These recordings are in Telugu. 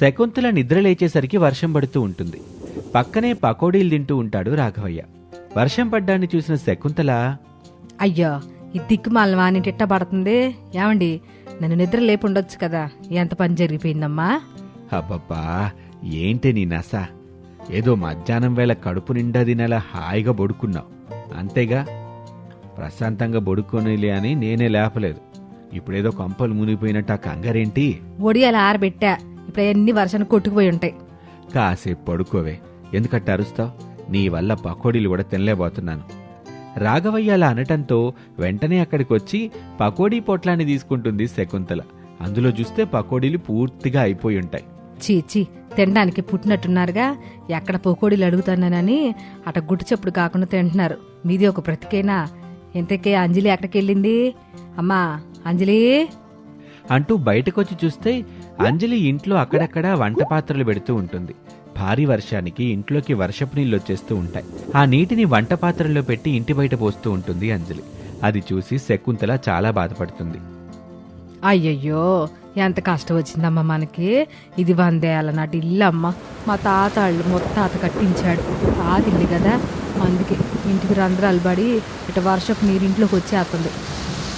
శకుంతల నిద్ర లేచేసరికి వర్షం పడుతూ ఉంటుంది. పక్కనే పకోడీలు తింటూ ఉంటాడు రాఘవయ్య. వర్షం పడ్డాన్ని చూసిన శకుంతల అయ్యో ఈ దిక్కుమాల వాని తిట్ట పడుతుంది? ఏమండి నన్ను నిద్ర లేపు ఉండొచ్చు కదా ఎంత పని జరిగిపోయిందమ్మా? అబ్బబ్బా ఏంటి నీ నస? ఏదో మధ్యాహ్నం వేళ కడుపు నిండా తినేలా హాయిగా బొడుకున్నావు అంతేగా? ప్రశాంతంగా బొడుకోనిలే అని నేనే లేపలేదు. ఇప్పుడేదో కొంపలు మునిగిపోయినట్టు ఆ కంగారేంటి? ఒడియాలు ఆరబెట్టా. ఇప్పుడు అన్ని వర్షానికి కొట్టుకుపోయి ఉంటాయి. కాసేపు పడుకోవే. ఎందుకట్ట అరుస్తావు? నీ వల్ల పకోడీలు కూడా తినలేబోతున్నాను రాఘవయ్య అలా అనటంతో వెంటనే అక్కడికి వచ్చి పకోడీ పొట్లాన్ని తీసుకుంటుంది శకుంతల. అందులో చూస్తే పకోడీలు పూర్తిగా అయిపోయి ఉంటాయి. చీ తినడానికి పుట్టినట్టున్నారుగా. ఎక్కడ పొకోడీలు అడుగుతానని అట గుట్టు చప్పుడు కాకుండా తింటున్నారు. మీది ఒక బ్రతికేనా? ఇంతకే అంజలి ఎక్కడికి వెళ్ళింది అమ్మా అంజలి? అంటూ బయటకొచ్చి చూస్తే అంజలి ఇంట్లో అక్కడక్కడ వంట పాత్రలు పెడుతూ ఉంటుంది. భారీ వర్షానికి ఇంట్లోకి వర్షపు నీళ్ళు వచ్చేస్తూ ఉంటాయి. ఆ నీటిని వంట పాత్రల్లో పెట్టి ఇంటి బయట పోస్తూ ఉంటుంది అంజలి. అది చూసి శకుంతల చాలా బాధపడుతుంది. అయ్యయ్యో ఎంత కష్టం వచ్చిందమ్మా మనకి. ఇది వందేళ్ళ నాటి ఇల్లు అమ్మ మా తాత వాళ్ళు ముత్తాత కట్టించాడు. తాత ఇల్లు కదా. అందుకే ఇంటికి రంధ్రాలు పడి ఇటు వర్షపు నీరు ఇంట్లోకి వచ్చేస్తుంది.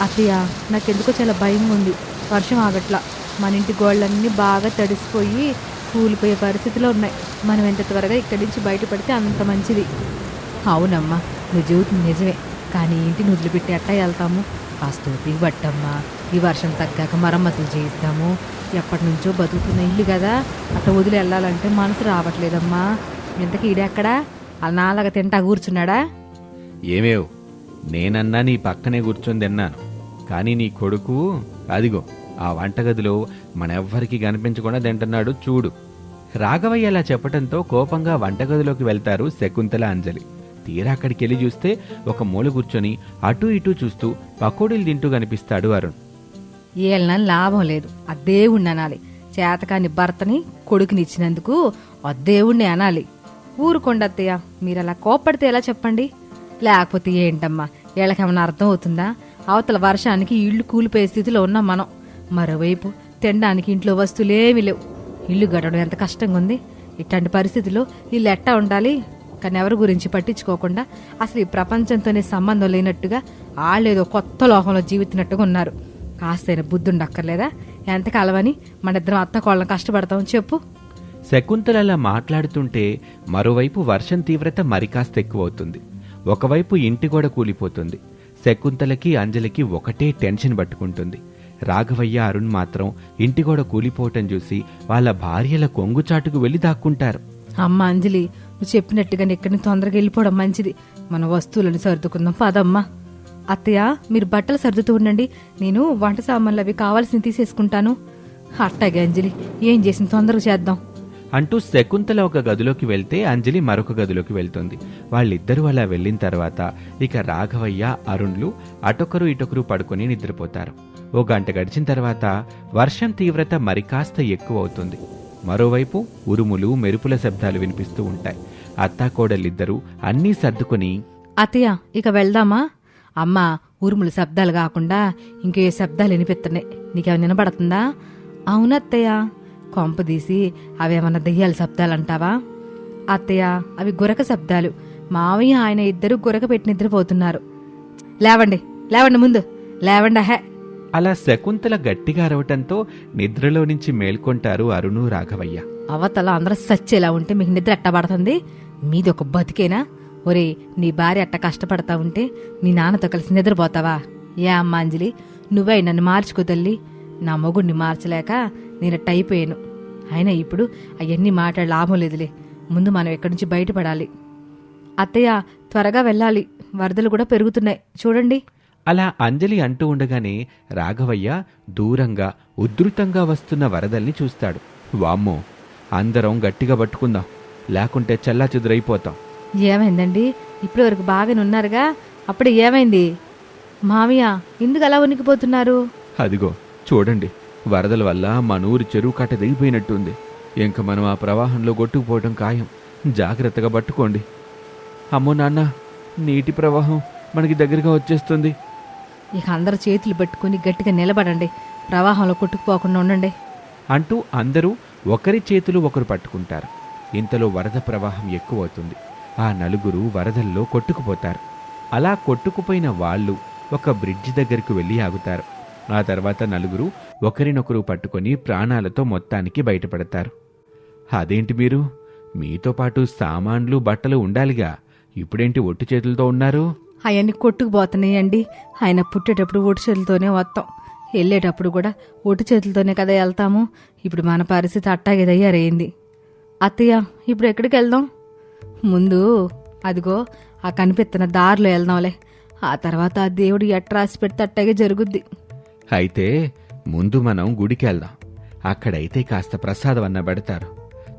అత్తయ్య నాకెందుకో చాలా భయంగా ఉంది వర్షం ఆగట్లా. మన ఇంటి గోళ్ళన్నీ బాగా తడిసిపోయి కూలిపోయే పరిస్థితిలో ఉన్నాయి. మనం ఎంత త్వరగా ఇక్కడి నుంచి బయటపడితే అంత మంచిది. అవునమ్మా నువ్వు చెబుతుంది నిజమే. కానీ ఇంటిని వదిలిపెట్టి ఎట్టా వెళ్తాము? కాస్త ఓపిక పట్టమ్మా. ఈ వర్షం తగ్గాక మరమ్మతులు చేయిద్దాము. ఎప్పటి నుంచో బతుకుతున్న ఇల్లు కదా అట్లా వదిలి వెళ్ళాలంటే మనసు రావట్లేదమ్మా. ఇంతకీ ఈడెక్కడా? అలా నాలాగా తింటా కూర్చున్నాడా? ఏమేవ్? నేనన్నా నీ పక్కనే కూర్చొని తిన్నాను. కానీ నీ కొడుకు అదిగో ఆ వంటగదిలో మనెవ్వరికీ కనిపించకుండా తింటున్నాడు చూడు. రాఘవయ్య అలా చెప్పటంతో కోపంగా వంటగదిలోకి వెళ్తారు శకుంతల అంజలి. తీరా అక్కడికి వెళ్ళి చూస్తే ఒక మూల కూర్చొని అటూ ఇటూ చూస్తూ పకోడీలు తింటూ కనిపిస్తాడు అరుణ్. ఏళ్ళన లాభం లేదు. ఆ దేవుణ్ణి అనాలి. చేతకాని భర్తని కొడుకునిచ్చినందుకు ఆ దేవుణ్ణి అనాలి. ఊరుకోండి అత్తయ్య మీరు అలా కోప్పడితే ఎలా చెప్పండి? లేకపోతే ఏంటమ్మా వీళ్ళకేమైనా అర్థం అవుతుందా? అవతల వర్షానికి ఇల్లు కూలిపోయే స్థితిలో ఉన్నాం మనం. మరోవైపు తినడానికి ఇంట్లో వస్తువులేమీ లేవు. ఇల్లు గడవడం ఎంత కష్టంగా ఉంది? ఇట్లాంటి పరిస్థితుల్లో ఇల్లు ఎట్టా ఉండాలి? కానీ ఎవరి గురించి పట్టించుకోకుండా అసలు ఈ ప్రపంచంతోనే సంబంధం లేనట్టుగా వాళ్ళేదో కొత్త లోకంలో జీవితున్నట్టుగా ఉన్నారు. కాస్తైన బుద్ధి ఉండక్కర్లేదా ఎంతకాలమని మన ఇద్దరం అత్త కోళ్ళని కష్టపడతాం చెప్పు. శకుంతల అలా మాట్లాడుతుంటే మరోవైపు వర్షం తీవ్రత మరి కాస్త ఎక్కువవుతుంది. ఒకవైపు ఇంటి గోడ కూలిపోతుంది. శకుంతలకి అంజలికి ఒకటే టెన్షన్ పట్టుకుంటుంది. రాఘవయ్య అరుణ్ మాత్రం ఇంటి గోడ కూలిపోవటం చూసి వాళ్ళ భార్యల కొంగుచాటుకు వెళ్ళి దాక్కుంటారు. అమ్మ అంజలి నువ్వు చెప్పినట్టుగా ఇక్కడిని తొందరగా వెళ్ళిపోవడం మంచిది. మన వస్తువులను సర్దుకుందాం. పదమ్మా. అత్తయ్య మీరు బట్టలు సర్దుతూ ఉండండి. నేను వంట సామాన్లు అవి కావాల్సింది తీసేసుకుంటాను. అట్టాగే అంజలి. ఏం చేసిన తొందరగా చేద్దాం. అంటూ శకుంతల ఒక గదిలోకి వెళ్తే అంజలి మరొక గదిలోకి వెళ్తుంది. వాళ్ళిద్దరూ అలా వెళ్ళిన తర్వాత ఇక రాఘవయ్య అరుణ్లు అటొకరు ఇటొకరు పడుకొని నిద్రపోతారు. ఓ గంట గడిచిన తర్వాత వర్షం తీవ్రత మరి కాస్త ఎక్కువ అవుతుంది మరోవైపు ఉరుములు మెరుపుల శబ్దాలు వినిపిస్తూ ఉంటాయి. అత్తాకోడలిద్దరూ అన్నీ సర్దుకొని అతయ్య ఇక వెళ్దామా? అమ్మ ఉరుముల శబ్దాలు కాకుండా ఇంకే శబ్దాలు వినిపిస్తున్నాయి. నీకేమైనా వినబడుతుందా? అవునత్తయ్య. కొంప తీసి అవేమన్నా దెయ్యాల శబ్దాలు అంటావా అత్తయ్య అవి గురక శబ్దాలు. మావయ్య ఆయన ఇద్దరు గురక పెట్టి నిద్రపోతున్నారు. లేవండి లేవండి ముందు. లేవండి హే అలా శకుంతల గట్టిగా అరవటంతో నిద్రలో నుంచి మేల్కొంటారు అరుణు రాఘవయ్య. అవతల అందరూ సచ్చేలా ఉంటే మీకు నిద్ర ఎట్ట పడుతుంది? మీది ఒక బతికేనా? ఒరే నీ భార్య అట్ట కష్టపడతా ఉంటే మీ నాన్నతో కలిసి నిద్రపోతావా? ఏ అమ్మ అంజలి నువ్వే నన్ను మార్చుకో తల్లి. నా మొగుడిని మార్చలేక నేను అయిపోయాను అయినా ఇప్పుడు అవన్నీ మాట్లాడి లాభం లేదులే. ముందు మనం ఎక్కడి నుంచి బయటపడాలి? అత్తయ్య త్వరగా వెళ్ళాలి. వరదలు కూడా పెరుగుతున్నాయి. చూడండి. అలా అంజలి అంటూ ఉండగానే రాఘవయ్య దూరంగా ఉధృతంగా వస్తున్న వరదల్ని చూస్తాడు. వామ్మో అందరం గట్టిగా పట్టుకుందాం. లేకుంటే చల్లా చెదురైపోతాం ఏమైందండి? ఇప్పటి వరకు బాగానే ఉన్నారుగా? అప్పుడు ఏమైంది? మామయ్య ఎందుకు అలా ఉనికిపోతున్నారు అదిగో చూడండి. వరదల వల్ల మన ఊరి చెరువు కట్ట దిగిపోయినట్టుంది. ఇంక మనం ఆ ప్రవాహంలో కొట్టుకుపోవటం ఖాయం. జాగ్రత్తగా పట్టుకోండి. అమ్మో నాన్న నీటి ప్రవాహం మనకి దగ్గరగా వచ్చేస్తుంది. ఇక అందరు చేతులు పట్టుకుని గట్టిగా నిలబడండి. ప్రవాహంలో కొట్టుకుపోకుండా ఉండండి. అంటూ అందరూ ఒకరి చేతులు ఒకరు పట్టుకుంటారు. ఇంతలో వరద ప్రవాహం ఎక్కువవుతుంది. ఆ నలుగురు వరదల్లో కొట్టుకుపోతారు. అలా కొట్టుకుపోయిన వాళ్ళు ఒక బ్రిడ్జి దగ్గరకు వెళ్ళి ఆగుతారు. ఆ తర్వాత నలుగురు ఒకరినొకరు పట్టుకొని ప్రాణాలతో మొత్తానికి బయటపడతారు. అదేంటి మీరు? మీతో పాటు సామాన్లు బట్టలు ఉండాలిగా. ఇప్పుడేంటి ఒట్టు చేతులతో ఉన్నారు? అవన్నీ కొట్టుకుపోతున్నాయండి. ఆయన పుట్టేటప్పుడు ఒట్టు చేతులతోనే వస్తాం వెళ్ళేటప్పుడు కూడా ఒట్టు చేతులతోనే కదా వెళ్తాము. ఇప్పుడు మన పరిస్థితి అట్టాగే తయారైంది అత్తయ్య ఇప్పుడు ఎక్కడికి వెళ్దాం? ముందు అదిగో ఆ కనిపెత్తిన దారిలో వెళ్దాంలే. ఆ తర్వాత ఆ దేవుడు ఎట్రాసి పెడితే అట్టాగే జరుగుద్ది. అయితే ముందు మనం గుడికి వెళ్దాం అక్కడైతే కాస్త ప్రసాదం అన్న పెడతారు.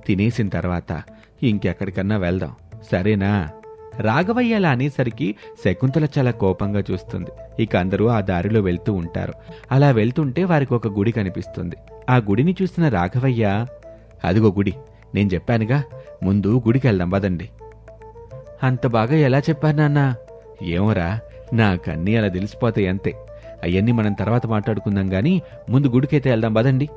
తినేసిన తర్వాత ఇంకెక్కడికన్నా వెళ్దాం. సరేనా? రాఘవయ్య అలా అనేసరికి శకుంతల చాలా కోపంగా చూస్తుంది. ఇక అందరూ ఆ దారిలో వెళ్తూ ఉంటారు. అలా వెళ్తుంటే వారికి ఒక గుడి కనిపిస్తుంది. ఆ గుడిని చూసిన రాఘవయ్య అదిగో గుడి. నేను చెప్పానుగా ముందు గుడికి వెళ్దాం వదండి అంత బాగా ఎలా చెప్పారు నాన్న? ఏమోరా నాకన్నీ అలా తెలిసిపోతాయి అంతే. అవన్నీ మనం తర్వాత మాట్లాడుకుందాం గాని ముందు గుడికైతే వెళ్దాం పదండి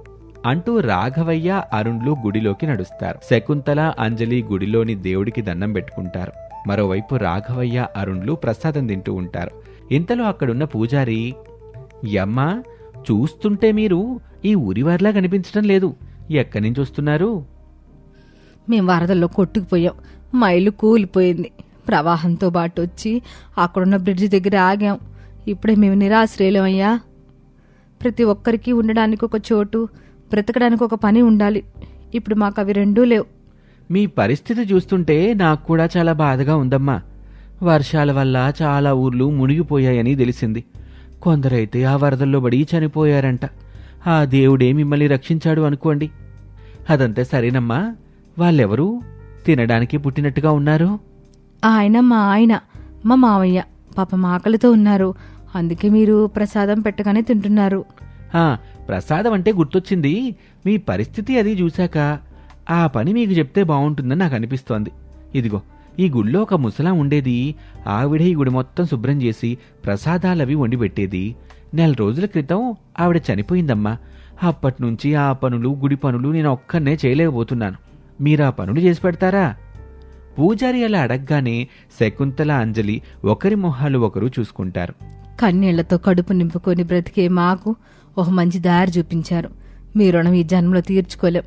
అంటూ రాఘవయ్య అరుణ్లు గుడిలోకి నడుస్తారు. శకుంతల అంజలి గుడిలోని దేవుడికి దండం పెట్టుకుంటారు. మరోవైపు రాఘవయ్య అరుణ్లు ప్రసాదం తింటూ ఉంటారు. ఇంతలో అక్కడున్న పూజారి యమ్మా చూస్తుంటే మీరు ఈ ఊరివారిలా కనిపించడం లేదు. ఎక్కడి నుంచి వస్తున్నారు? మేము వరదల్లో కొట్టుకుపోయాం. మా ఇల్లు కూలిపోయింది. ప్రవాహంతో పాటు వచ్చి అక్కడున్న బ్రిడ్జి దగ్గర ఆగాం. ఇప్పుడే మేము నిరాశ్రయులమయ్యా. ప్రతి ఒక్కరికి ఉండడానికి ఒక చోటు బ్రతకడానికి ఒక పని ఉండాలి. ఇప్పుడు మాకు అవి రెండూ లేవు. మీ పరిస్థితి చూస్తుంటే నాకు కూడా చాలా బాధగా ఉందమ్మా. వర్షాల వల్ల చాలా ఊర్లు మునిగిపోయాయని తెలిసింది. కొందరైతే ఆ వరదల్లో పడి చనిపోయారంట. ఆ దేవుడే మిమ్మల్ని రక్షించాడు అనుకోండి. అదంతా సరేనమ్మా. వాళ్ళెవరు? తినడానికి పుట్టినట్టుగా ఉన్నారు? ఆయన మా ఆయన మా మావయ్య. పాపం ఆకలితో ఉన్నారు. అందుకే మీరు ప్రసాదం పెట్టగానే తింటున్నారు. ప్రసాదం అంటే గుర్తొచ్చింది. మీ పరిస్థితి అది చూశాక ఆ పని మీకు చెప్తే బాగుంటుందని నాకు అనిపిస్తోంది. ఇదిగో ఈ గుళ్ళో ఒక ముసలా ఉండేది. ఆవిడ ఈ గుడి మొత్తం శుభ్రం చేసి ప్రసాదాలవి వండిపెట్టేది నెల రోజుల క్రితం ఆవిడ చనిపోయిందమ్మా. అప్పటినుంచి ఆ పనులు గుడి పనులు నేను ఒక్కనే చేయలేకపోతున్నాను. మీరు ఆ పనులు చేసి పెడతారా? పూజారి అలా అడగగానే శకుంతల అంజలి ఒకరి మొహాలు ఒకరు చూసుకుంటారు. కన్నీళ్ళతో కడుపు నింపుకొని బ్రతికే మాకు ఒక మంచి దారి చూపించారు. మీ రుణం ఈ జన్మలో తీర్చుకోలేం.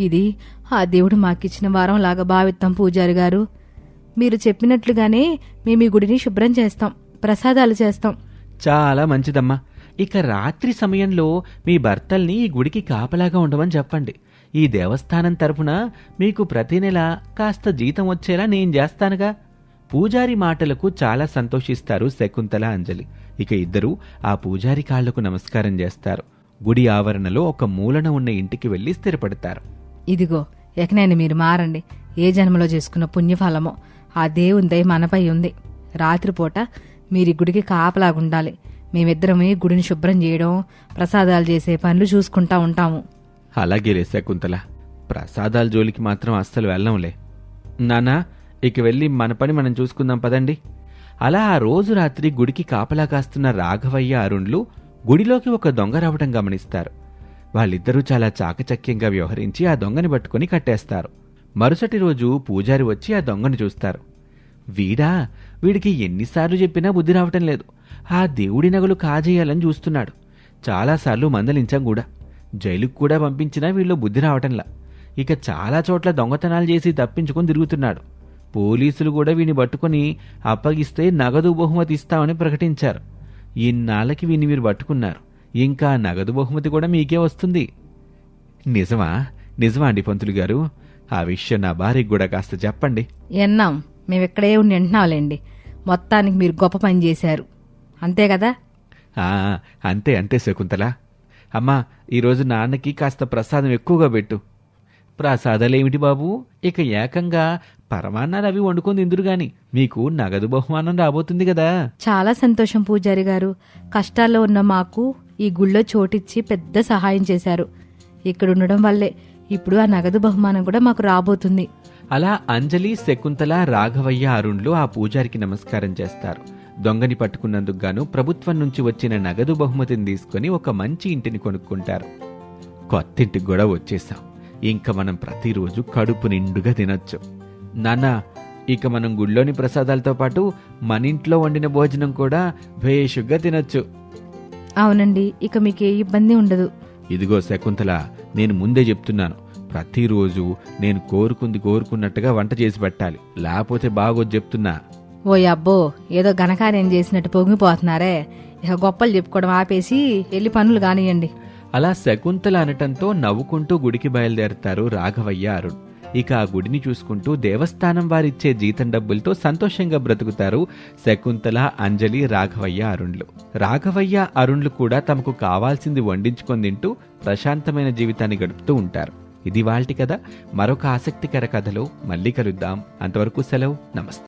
ఇది ఆ దేవుడు మాకిచ్చిన వారం లాగా భావిస్తాం పూజారి గారు. మీరు చెప్పినట్లుగానే మేము ఈ గుడిని శుభ్రం చేస్తాం ప్రసాదాలు చేస్తాం. చాలా మంచిదమ్మా. ఇక రాత్రి సమయంలో మీ భర్తల్ని ఈ గుడికి కాపలాగా ఉండమని చెప్పండి. ఈ దేవస్థానం తరపున మీకు ప్రతి నెల కాస్త జీతం వచ్చేలా నేను చేస్తానుగా. పూజారి మాటలకు చాలా సంతోషిస్తారు శకుంతల అంజలి. ఇక ఇద్దరూ ఆ పూజారి కాళ్ళకు నమస్కారం చేస్తారు. గుడి ఆవరణలో ఒక మూలన ఉన్న ఇంటికి వెళ్ళి స్థిరపడతారు. ఇదిగో ఎకనైనా మీరు మారండి. ఏ జన్మలో చేసుకున్న పుణ్యఫలమో ఆ దేవుని దయ మనపై ఉంది. రాత్రిపూట మీరు గుడికి కాపలాగుండాలి. మేమిద్దరం ఈ గుడిని శుభ్రం చేయడం ప్రసాదాలు చేసే పనులు చూసుకుంటా ఉంటాము. అలాగేలే శకుంతల. ప్రసాదాల జోలికి మాత్రం అస్సలు వెళ్ళంలే. నానా ఇక వెళ్ళి మన పని మనం చూసుకుందాం పదండి. అలా ఆ రోజు రాత్రి గుడికి కాపలా కాస్తున్న రాఘవయ్య అరుణ్లు గుడిలోకి ఒక దొంగ రావటం గమనిస్తారు. వాళ్ళిద్దరూ చాలా చాకచక్యంగా వ్యవహరించి ఆ దొంగని పట్టుకుని కట్టేస్తారు. మరుసటి రోజు పూజారి వచ్చి ఆ దొంగను చూస్తారు. వీడా వీడికి ఎన్నిసార్లు చెప్పినా బుద్ధి రావటం లేదు. ఆ దేవుడి నగలు కాజేయాలని చూస్తున్నాడు. చాలాసార్లు మందలించాం కూడా. జైలుకు కూడా పంపించినా వీళ్ళు బుద్ధి రావటంలా. ఇక చాలా చోట్ల దొంగతనాలు చేసి తప్పించుకొని తిరుగుతున్నాడు. పోలీసులు కూడా వీని పట్టుకొని అప్పగిస్తే నగదు బహుమతి ఇస్తామని ప్రకటించారు. ఇన్నాళ్ళకి వీని మీరు పట్టుకున్నారు. ఇంకా నగదు బహుమతి కూడా మీకే వస్తుంది. నిజమా? నిజమా అండి పంతులు గారు? ఆ విషయం నా భార్యకి కూడా కాస్త చెప్పండి. ఎన్నాం? మేము ఇక్కడే ఉండి వింటున్నాంలేండి. మొత్తానికి మీరు గొప్ప పని చేశారు. అంతే కదా? ఆ, అంతే అంతే శకుంతల. అమ్మా ఈరోజు నాన్నకి కాస్త ప్రసాదం ఎక్కువగా పెట్టు. ప్రసాదాలేమిటి బాబు? ఇక ఏకంగా పరమాన్నాలు అవి వండుకొని తిందురు గాని మీకు నగదు బహుమానం రాబోతుంది కదా చాలా సంతోషం పూజారి గారు. కష్టాల్లో ఉన్న మాకు ఈ గుళ్ళో చోటిచ్చి పెద్ద సహాయం చేశారు. ఇక్కడ ఉండడం వల్లే ఇప్పుడు ఆ నగదు బహుమానం కూడా మాకు రాబోతుంది. అలా అంజలి శకుంతల రాఘవయ్య అరుణ్లు ఆ పూజారికి నమస్కారం చేస్తారు. దొంగని పట్టుకున్నందుకు గాను ప్రభుత్వం నుంచి వచ్చిన నగదు బహుమతిని తీసుకొని ఒక మంచి ఇంటిని కొనుక్కుంటారు. కొత్త ఇంటికి కూడా వచ్చేసాం ఇంకా మనం ప్రతిరోజు కడుపు నిండుగా తినొచ్చు. నాన్న ఇక మనం గుళ్ళోని ప్రసాదాలతో పాటు మన ఇంట్లో వండిన భోజనం కూడా భేషుగ్గా తినొచ్చు. అవునండి ఇక మీకు ఏ ఇబ్బంది ఉండదు. ఇదిగో శకుంతల నేను ముందే చెప్తున్నాను. ప్రతిరోజు నేను కోరుకుంది కోరుకున్నట్టుగా వంట చేసి పెట్టాలి. లేకపోతే బాగోదు చెప్తున్నా. ఓ అబ్బో ఏదో ఘనకార్యం చేసినట్టు పొంగిపోతున్నారే. ఇక గొప్పలు చెప్పుకోవడం ఆపేసి వెళ్ళి పనులు కానియండి. అలా శకుంతల అనటంతో నవ్వుకుంటూ గుడికి బయలుదేరతారు రాఘవయ్య అరుణ్. ఇక ఆ గుడిని చూసుకుంటూ దేవస్థానం వారిచ్చే జీతం డబ్బులతో సంతోషంగా బ్రతుకుతారు శకుంతల అంజలి రాఘవయ్య అరుణ్లు. రాఘవయ్య అరుణ్లు కూడా తమకు కావాల్సింది వండించుకొని తింటూ ప్రశాంతమైన జీవితాన్ని గడుపుతూ ఉంటారు. ఇది వాళ్ళటి కథ. మరొక ఆసక్తికర కథలో మళ్ళీ కలుద్దాం. అంతవరకు సెలవు. నమస్తే.